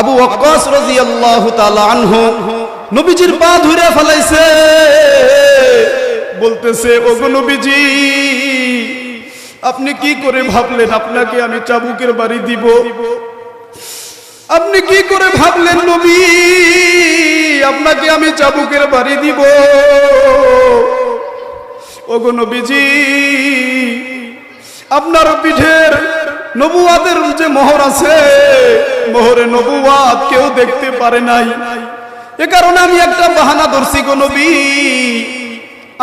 আবু ওয়াক্কাস রাদিয়াল্লাহু তাআলা আনহু নবীজির পা ধরে ফেলাইছে। বলতেছে, ওগো নবীজি, আপনি কি করে ভাবলেন আপনাকে আমি চাবুকের বাড়ি দিব? আপনি কি করে ভাবলেন নবী, আপনাকে আমি চাবুকের বাড়ি দিব? ওগো নবীজি, আপনার পিঠের নবুয়াদের যে মোহর আছে মোহরে নবুয়াত কেউ দেখতে পারে নাই। এ কারণে আমি একটা বাহানা ধরছি গো নবী।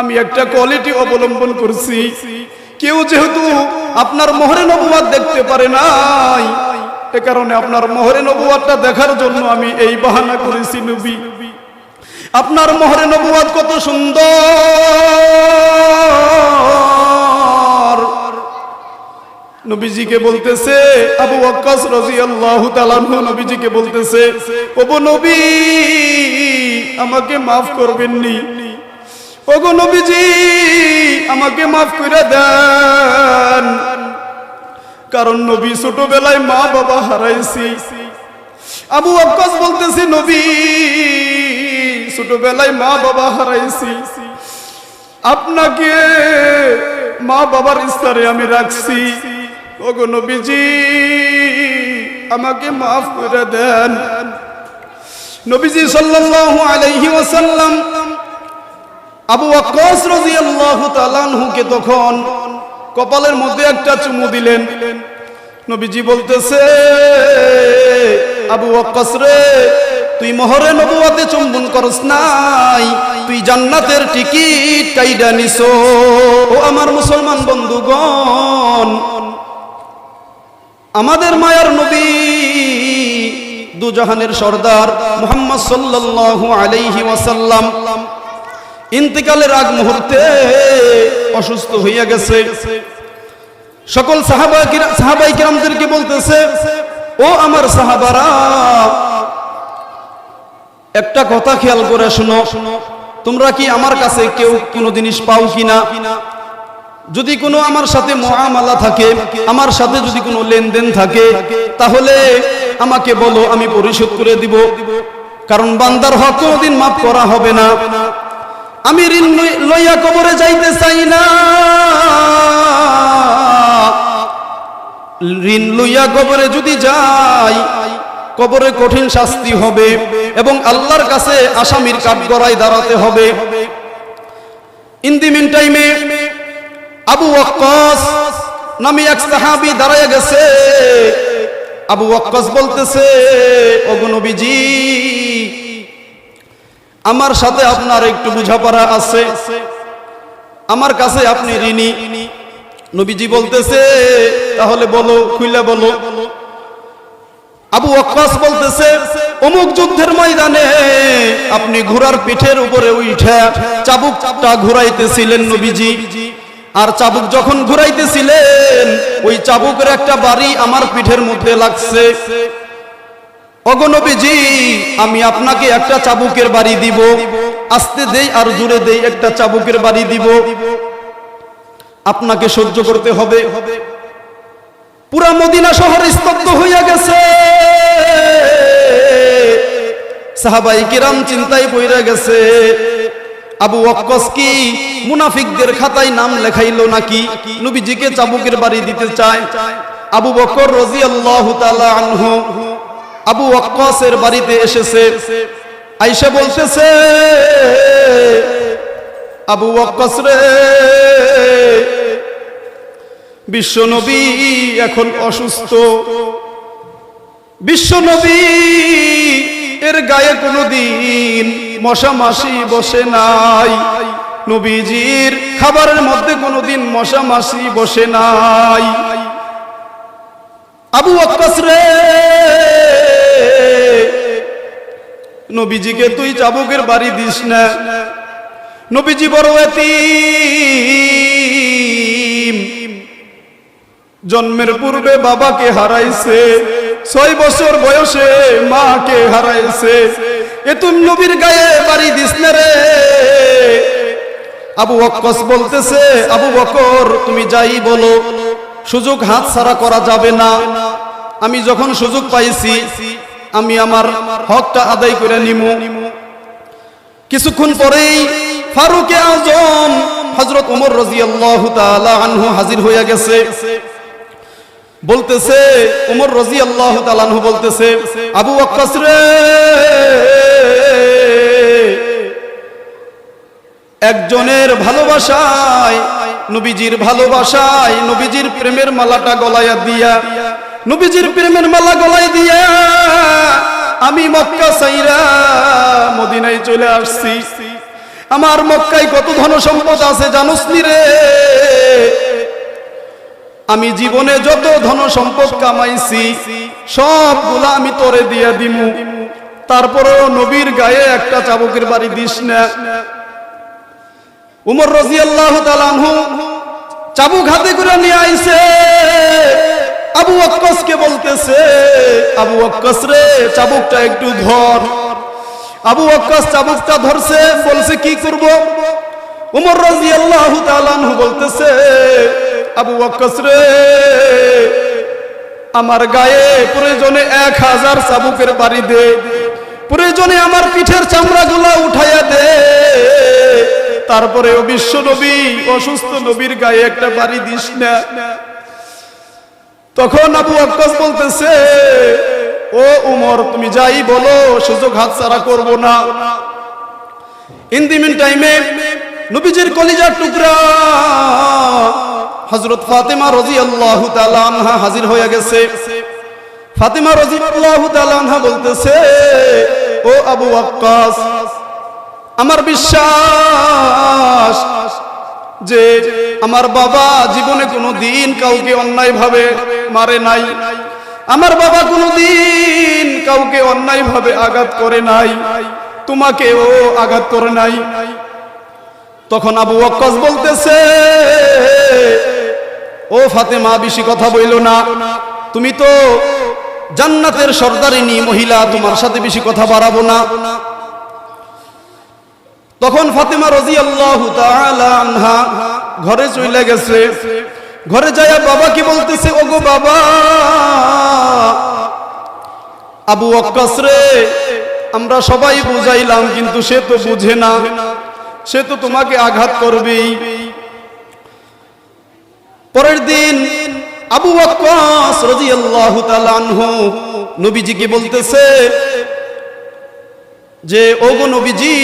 আমি একটা কোয়ালিটি অবলম্বন করছি। কেউ যেহেতু আপনার মোহরে নবুয়াত দেখতে পারে নাই, এ কারণে আপনার মোহরে নবুয়াতটা দেখার জন্য আমি এই বাহানা করেছি নবী। আপনার মোহরে নবুয়াত কত সুন্দর। নবীজিকে বলতেছে, আবু ওয়াক্কাস রাদিয়াল্লাহু তাআলা নবীজিকে বলতেছে, ওগো নবী, আমাকে maaf করবেননি। ওগো নবীজি, আমাকে maaf করে দেন। কারণ নবী ছোটবেলায় মা বাবা হারাইছি। আবু আব্বাস বলতেছে, নবী, ছোটবেলায় মা বাবা হারাইছি। আপনাকে মা বাবার স্তরে আমি রাখছি। ওগো নবীজি, আমাকে মাফ করে দেন। নবীজি সাল্লাল্লাহু আলাইহি ওয়াসাল্লাম আবু ওয়াক্কাস রাদিয়াল্লাহু তাআলা আনহুকে তখন কপালের মধ্যে একটা চুমু দিলেন। নবীজি বলতেছে, আবু ওয়াক্কাস রে, তুই মোহরে নবুয়াতে চুম্বন করস নাই, তুই জান্নাতের টিকিট কাইডা নিছো ও আমার মুসলমান বন্ধুগণ আমাদের মায়ার নবী দুজাহানের সর্দার মুহাম্মদ সাল্লাল্লাহু আলাইহি ওয়াসাল্লাম ইন্তিকালের আগ মুহূর্তে অসুস্থ হইয়া গেছে। সকল সাহাবা সাহাবাই কিরামদেরকে বলতেছে, ও আমার সাহাবারা, একটা কথা খেয়াল করে শোনো। তোমরা কি আমার কাছে কেউ কোনো জিনিস পাও কিনা? যদি কোনো আমার সাথে মহামালা থাকে, আমার সাথে যদি কোনো লেনদেন থাকে, তাহলে আমাকে বলো, আমি পরিশোধ করে দিব। কারণ বান্দার হক কোনোদিন মাফ করা হবে না। আমি ঋণ লইয়া কবরে যাইতে চাই না। ঋণ লইয়া কবরে যদি যাই, কবরে কঠিন শাস্তি হবে এবং আল্লাহর কাছে আসামির কাঠ গড়াই দাঁড়াতে হবে। ইন দি মিন টাইমে আবু ওয়াক্কাস নামে এক সাহাবী দাঁড়ায় গেছে। আবু ওয়াক্কাস বলতেছে, ওগো নবীজি, আমার সাথে আপনার একটু বোঝাপড়া আছে। আমার কাছে আপনি ঋণী। নবীজি বলতেছে, তাহলে বলো, খুইলা বলো। আবু ওয়াক্কাস বলতেছে, অমুক যুদ্ধের ময়দানে আপনি ঘোড়ার পিঠের উপরে উঠে চাবুকটা ঘুরাইতেছিলেন নবীজি। আর চাবুক যখন ঘুরাইতেছিলেন, ওই চাবুকের একটা বাড়ি আমার পিঠের মধ্যে লাগছে। অগনবীজি আমি আপনাকে একটা চাবুকের বাড়ি দিব। আস্তে দেই আর জুড়ে দেই একটা চাবুকের বাড়ি দিব। আপনাকে সহ্য করতে হবে। পুরা মদিনা শহর স্তব্ধ হইয়া গেছে। সাহাবাই কিরাম চিন্তায় পড়ে গেছে। আবু ওয়াক্কস কি? মুনাফিকদের খাতায় নাম লেখাইলো নাকি? নবীজিকে চাবুকের বাড়ি দিতে চায়। আবু বকর রাদিয়াল্লাহু তাআলা আনহু আবু ওয়াক্কাসের বাড়িতে এসেছে। আইসা বলতেছে, আবু ওয়াক্কাস রে, বিশ্ব নবী এখন অসুস্থ। বিশ্ব নবী এর গায়ে কোনোদিন মশা মাসি বসে নাই। নবীজির খাবারের মধ্যে কোনোদিন মশা মাসি বসে নাই। আবু আক্কাস রে, নবীজিকে তুই চাবুকের বাড়ি দিস না। নবীজি বড় এতিম। জন্মের পূর্বে বাবাকে হারাইছে। ছয় বছর বয়সে মাকে হারাইছে। এ তুমি নবীর গায়ে বাড়ি দিস না রে। আবু বক্কস বলতেছে, আবু বকর, তুমি যাই বলো, সুযোগ হাত ছাড়া করা যাবে না। আমি যখন সুযোগ পাইছি, আমি আমার হকটা আদায় করে নিমু। কিছুক্ষণ পরেই ফারুকে আজম হজরত উমর রাদিয়াল্লাহু তাআলা আনহু হাজির হইয়া গেছে। বলতেছে, উমর রাদিয়াল্লাহু আল্লাহ আনহু বলতেছে, আবু ওয়াক্কাস রে, একজনের ভালোবাসায়, নবীজির ভালোবাসায়, নবীজির প্রেমের মালাটা গলায়া দিয়া, নবীজির প্রেমের মালা গলায় দিয়া, আমি মক্কা সাইরা মদিনায় চলে আসছি। আমার মক্কায় কত ধন সম্পদ আছে জানোস রে? আমি জীবনে যত ধন সম্পদ কামাইছি, সবগুলা আমি তোরে দিয়া দিমু। তারপরেও নবীর গায়ে একটা চাবুকের বাড়ি দিস না। উমর তাআলা আনহু চাবুক হাতে করে নিয়ে আইছে। আবু ওয়াক্কাসকে বলতেছে, আবু ওয়াক্কাস রে, চাবুকটা একটু ধর। আবু ওয়াক্কাস চাবুকটা ধরছে, বলছে, কি করব? উমর আনহু বলতেছে আবু ওয়াক্কাস রে। আমার গায়ে প্রয়োজনে এক হাজার চাবুকের বাড়ি দে। প্রয়োজনে আমার পিঠের চামড়াগুলা উঠাইয়া দে। তারপরে ও বিশ্ব নবী, অসুস্থ নবীর গায়ে একটা বাড়ি দিস না। তখন আবু আক্কাস বলতেছে, ও উমর, তুমি যাই বলো, সুযোগ হাতছাড়া করব না। ইন দি মিন টাইমে নবীজির কলিজার টুকরা হযরত ফাতেমা রাদিয়াল্লাহু তাআলা আনহা হাজির হয়ে গেছে। ফাতেমা রাদিয়াল্লাহু তাআলা আনহা বলতেছে, ও আবু আক্কাস আমার বিশ্বাস যে আমার বাবা জীবনে কোনো দিন কাউকে অন্যায় ভাবে মারে নাই। আমার বাবা কোনো দিন কাউকে অন্যায় ভাবে আঘাত করে নাই তোমাকে ও আঘাত করে নাই। তখন আবু ওয়াক্কাস বলতেছে ও ফাতেমা, বেশি কথা বইল না। তুমি তো জান্নাতের সর্দারিনী মহিলা, তোমার সাথে বেশি কথা বাড়াবো না। তখন ফাতেমা রাজি আল্লাহ আনহা ঘরে চলে গেছে। ঘরে যাইয়া বাবা কি বলতেছে, ওগো বাবা, আবু অক্কাস রে, আমরা সবাই বুঝাইলাম, কিন্তু সে তো বুঝে না। সে তো তোমাকে আঘাত করবেই। পরের দিন আবু ওয়াক্কাস রাদিয়াল্লাহু তাআলা আনহু নবীজিকে বলতেছে যে, ওগো নবীজি,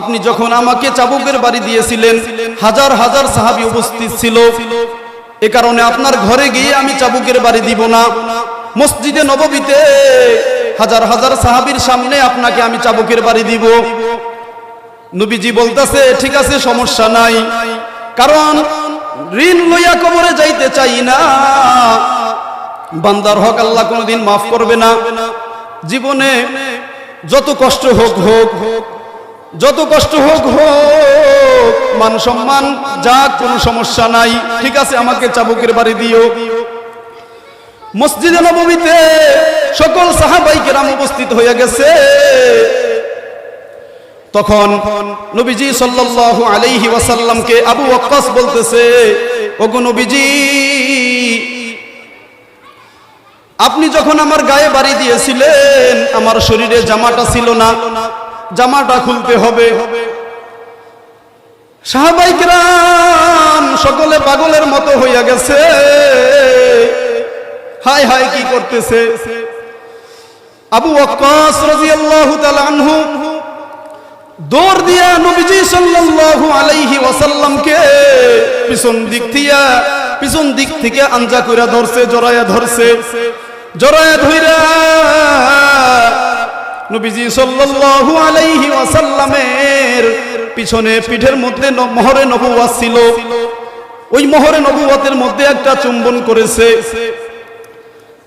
আপনি যখন আমাকে চাবুকের বাড়ি দিয়েছিলেন, হাজার হাজার সাহাবী উপস্থিত ছিল। এ কারণে আপনার ঘরে গিয়ে আমি চাবুকের বাড়ি দিব না। মসজিদে নববীতে হাজার হাজার সাহাবীর সামনে আপনাকে আমি চাবুকের বাড়ি দিব। নবীজি বলতেছে, ঠিক আছে, সমস্যা নাই। কারণ ঋণ লইয়া কবরে যাইতে চাই না। বান্দার হক আল্লাহ কোনোদিন মাফ করবে না। জীবনে যত কষ্ট হোক হোক, যত কষ্ট হোক হোক, মান সম্মান, যা কোনো সমস্যা নাই, ঠিক আছে, আমাকে চাবুকের বাড়ি দিও। মসজিদে নবমীতে সকল সাহাবাই কেরাম উপস্থিত হয়ে গেছে। তখন নবীজি সাল্লাল্লাহু আলাইহি ওয়াসাল্লামকে আবু ওয়াক্কাস বলতেছে, ওগো নবীজি, আপনি যখন আমার গায়ে বাড়ি দিয়েছিলেন, আমার শরীরে জামাটা ছিল না, জামাটা খুলতে হবে। সাহাবাইকরাম সকলে পাগলের মতো হইয়া গেছে। হাই হাই কি করতেছে? আবু ওয়াক্কাস রাদিয়াল্লাহু তাআলা আনহু দিয়া নবীজি সাল্লাল্লাহু আলাইহি ওয়াসাল্লামকে পিছন দিক দিয়া, পিছন দিক থেকে আঞ্জা কইরা ধরছে জড়ায়া ধরছে জড়ায়া ধইরা নবীজি সাল্লাল্লাহু আলাইহি ওয়াসাল্লামের পিছনে পিঠের মধ্যে মোহরে নবুয়াত ছিল। ওই মোহরে নবুয়াতের মধ্যে একটা চুম্বন করেছে।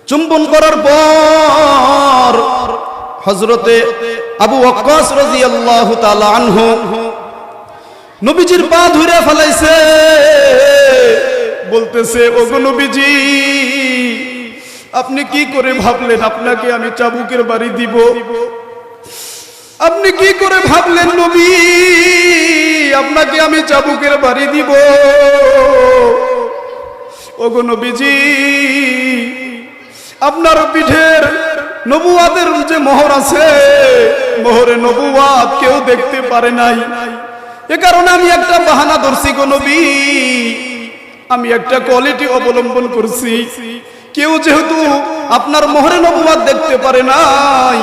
চুম্বন করার পর হজরতে আবু ওয়াক্কাস রাদিয়াল্লাহু তাআলা আনহু। নবীজির পা ধরে ফেলাইছে। বলতেছে, ওগো নবীজি, আপনি কি করে ভাবলেন আপনাকে আমি চাবুকের বাড়ি দিব? আপনি কি করে ভাবলেন নবী, আপনাকে আমি চাবুকের বাড়ি দিব? ওগো নবীজি, আপনার পিঠের নবুয়াদের যে মোহর আছে মোহরে নবুয়াত কেউ দেখতে পারে নাই। এ কারণে আমি একটা বাহানা ধরছি গো নবী। আমি একটা কোয়ালিটি অবলম্বন করছি। কেউ যেহেতু আপনার মোহরে নবুয়াত দেখতে পারে নাই,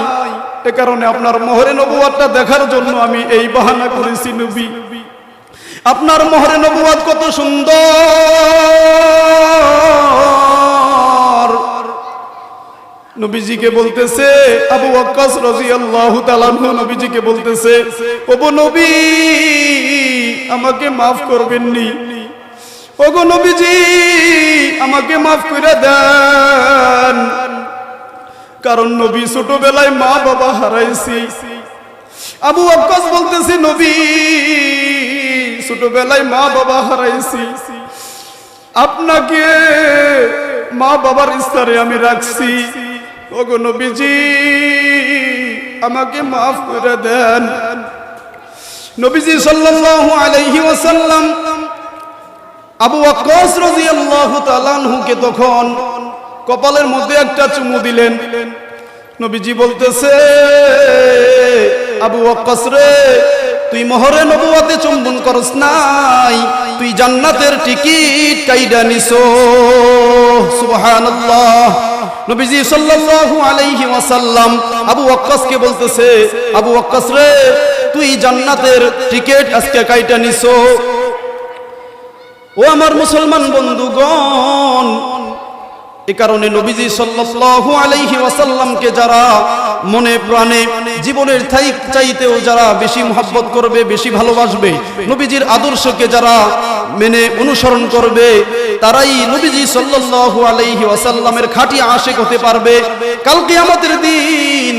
এ কারণে আপনার মোহরে নবুয়াতটা দেখার জন্য আমি এই বাহানা করেছি নবী। আপনার মোহরে নবুয়াত কত সুন্দর। নবীজিকে বলতেছে, আবু ওয়াক্কাস রাদিয়াল্লাহু তাআলা নবীজিকে বলতেছে, ওগো নবী, আমাকে maaf করবেন নি ওগো নবীজি, আমাকে maaf করে দেন। কারণ নবী ছোটবেলায় মা বাবা হারাইছি। আবু ওয়াক্কাস বলতেছে, নবী, ছোটবেলায় মা বাবা হারাইছি। আপনাকে মা বাবার স্তরে আমি রাখছি। ওগো নবীজি, আমাকে মাফ করে দেন। নবীজি সাল্লাল্লাহু আলাইহি ওয়াসাল্লাম আবু ওয়াক্কাস রাদিয়াল্লাহু তাআলা আনহুকে তখন কপালের মধ্যে একটা চুমু দিলেন। নবীজি বলতেছে, আবু ওয়াক্কাস রে তুই মোহরে নবুয়াতে চুম্বন করস নাই। তুই জান্নাতের টিকিট কাইডা নিছো। সুবহানাল্লাহ। নবীজি সাল্লাল্লাহু আলাইহি ওয়াসাল্লাম আবু ওয়াক্কাসকে বলতেছে, আবু ওয়াক্কাস রে, তুই জান্নাতের টিকিট আজকে কাইটা নিছো? ও আমার মুসলমান বন্ধুগণ এ কারণে নবীজি সাল্লাল্লাহু আলাইহি ওয়াসাল্লামকে যারা মনে প্রাণে জীবনের চাইতেও যারা বেশি মহব্বত করবে, বেশি ভালোবাসবে, নবীজির আদর্শকে যারা মেনে অনুসরণ করবে, তারাই নবীজি সাল্লাল্লাহু আলাইহি ওয়াসাল্লামের খাঁটি আশিক হতে পারবে। কাল কিয়ামতের দিন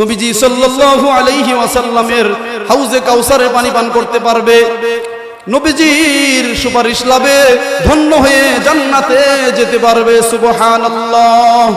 নবীজি সাল্লাল্লাহু আলাইহি ওয়াসাল্লামের হাউজে কাউসারের পানি পান করতে পারবে। নবীজির সুপারিশ লাভে ধন্য হয়ে জান্নাতে যেতে পারবে সুবহানাল্লাহ।